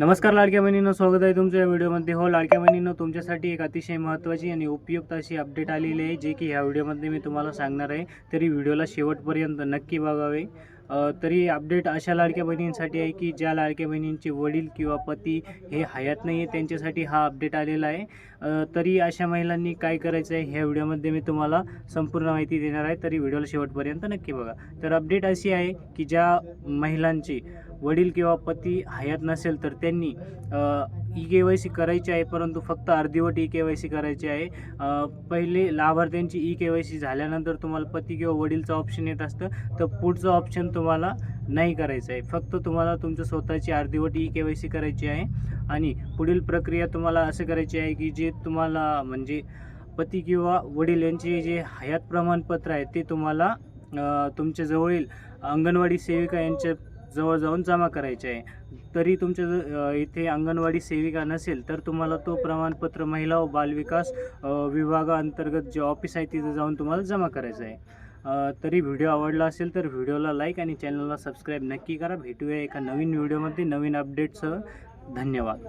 नमस्कार लाडक्या बहिणींना स्वागत आहे तुमच्या या व्हिडिओमध्ये. हो लाडक्या बहिणीनं तुमच्यासाठी एक अतिशय महत्त्वाची आणि उपयुक्त अशी अपडेट आलेली आहे जे की ह्या व्हिडिओमध्ये मी तुम्हाला सांगणार आहे. तरी व्हिडिओला शेवटपर्यंत नक्की बघावे. तरी अपडेट अशा लाडक्या बहिणींसाठी आहे की ज्या लाडक्या बहिणींचे वडील किंवा पती हे हयात नाही आहे त्यांच्यासाठी हा अपडेट आलेला आहे. तरी अशा महिलांनी काय करायचं आहे ह्या व्हिडिओमध्ये मी तुम्हाला संपूर्ण माहिती देणार आहे. तरी व्हिडिओला शेवटपर्यंत नक्की बघा. तर अपडेट अशी आहे की ज्या महिलांची वडील किंवा पती हयात नसेल तर त्यांनी ई के वाय सी करायची आहे परंतु फक्त अर्धीवट ई के वाय सी करायची आहे. पहिले लाभार्थ्यांची ई के वाय सी झाल्यानंतर तुम्हाला पती किंवा वडीलचं ऑप्शन येत असतं. तर पुढचं ऑप्शन तुम्हाला नाही करायचं आहे. फक्त तुम्हाला तुमचं स्वतःची अर्धीवट ई के वाय सी करायची आहे. आणि पुढील प्रक्रिया तुम्हाला असं करायची आहे की जे तुम्हाला म्हणजे पती किंवा वडील यांचे जे हयात प्रमाणपत्र आहे ते तुम्हाला तुमच्याजवळील तुमच्या जवळील अंगणवाडी सेविका यांच्या जवळ जाऊन जमा करायचे आहे. तरी तुमच्या इथे अंगणवाडी सेविका नसेल तर तुम्हाला तो प्रमाणपत्र महिला व बालविकास विभागाअंतर्गत जे ऑफिस आहे तिथे जाऊन तुम्हाला जमा करायचं आहे. तरी व्हिडिओ आवडला असेल तर व्हिडिओला लाईक आणि चॅनलला सबस्क्राईब नक्की करा. भेटूया एका नवीन व्हिडिओमध्ये नवीन अपडेटसह. धन्यवाद.